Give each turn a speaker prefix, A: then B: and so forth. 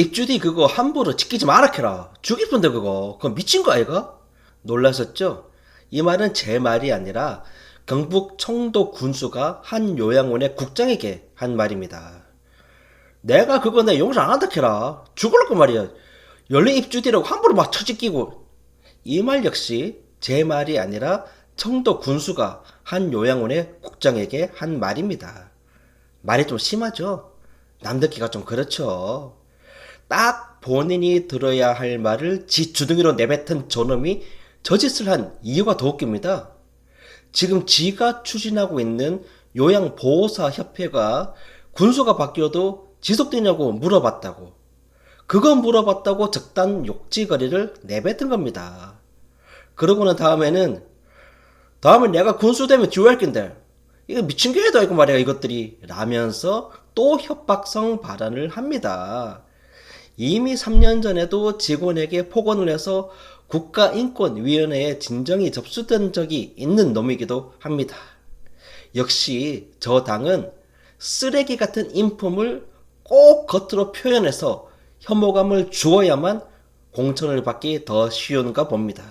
A: 입주디 그거 함부로 지키지 마라 캐라. 죽일 뻔데 그거. 그거 미친 거 아이가? 놀라셨죠? 이 말은 제 말이 아니라 경북 청도 군수가 한 요양원의 국장에게 한 말입니다. 내가 그거 내 용서 안 한다 캐라. 죽을라고 말이야. 열린 입주디라고 함부로 막 처지끼고. 이 말 역시 제 말이 아니라 청도 군수가 한 요양원의 국장에게 한 말입니다. 말이 좀 심하죠? 남 듣기가 좀 그렇죠. 딱 본인이 들어야 할 말을 지 주둥이로 내뱉은 저놈이 저짓을 한 이유가 더 웃깁니다. 지금 지가 추진하고 있는 요양보호사 협회가 군수가 바뀌어도 지속되냐고 물어봤다고. 그거 물어봤다고 적단 욕지거리를 내뱉은 겁니다. 그러고는 다음에는 다음에 내가 군수 되면 지휘할 건데 이거 미친 개다 이거 말이야 이것들이 라면서 또 협박성 발언을 합니다. 이미 3년 전에도 직원에게 폭언을 해서 국가인권위원회에 진정이 접수된 적이 있는 놈이기도 합니다. 역시 저 당은 쓰레기 같은 인품을 꼭 겉으로 표현해서 혐오감을 주어야만 공천을 받기 더 쉬운가 봅니다.